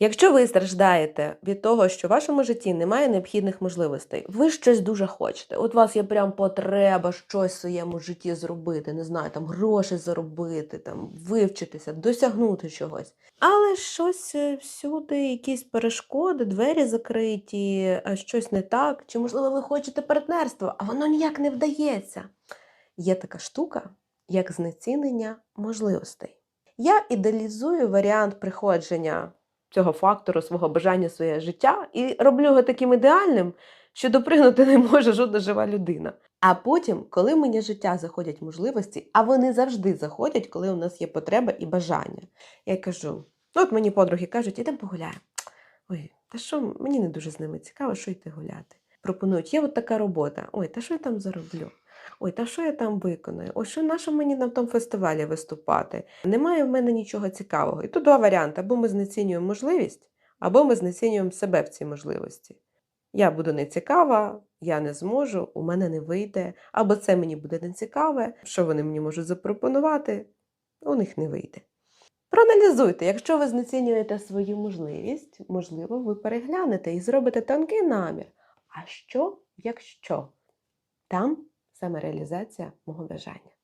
Якщо ви страждаєте від того, що в вашому житті немає необхідних можливостей, ви щось дуже хочете. От у вас є прям потреба щось в своєму житті зробити, не знаю, там гроші заробити, там вивчитися, досягнути чогось. Але щось е, всюди, якісь перешкоди, двері закриті, а щось не так. Чи можливо ви хочете партнерство, а воно ніяк не вдається. Є така штука, як знецінення можливостей. Я ідеалізую варіант приходження цього фактору свого бажання своє життя і роблю його таким ідеальним, що допригнути не може жодна жива людина. А потім, коли в мені життя заходять можливості, а вони завжди заходять, коли у нас є потреба і бажання. Я кажу: ну, от мені подруги кажуть, ідемо погуляємо. Ой, та що мені не дуже з ними цікаво, що йти гуляти. Пропонують, є от така робота. Ой, та що я там зароблю? Ой, та що я там виконую? Ой, що на мені на тому фестивалі виступати? Немає в мене нічого цікавого. І тут два варіанти: або ми знецінюємо можливість, або ми знецінюємо себе в цій можливості. Я буду нецікава, я не зможу, у мене не вийде, або це мені буде нецікаве, що вони мені можуть запропонувати, у них не вийде. Проаналізуйте, якщо ви знецінюєте свою можливість, можливо, ви переглянете і зробите тонкий намір. А що, якщо? Там саме реалізація мого бажання.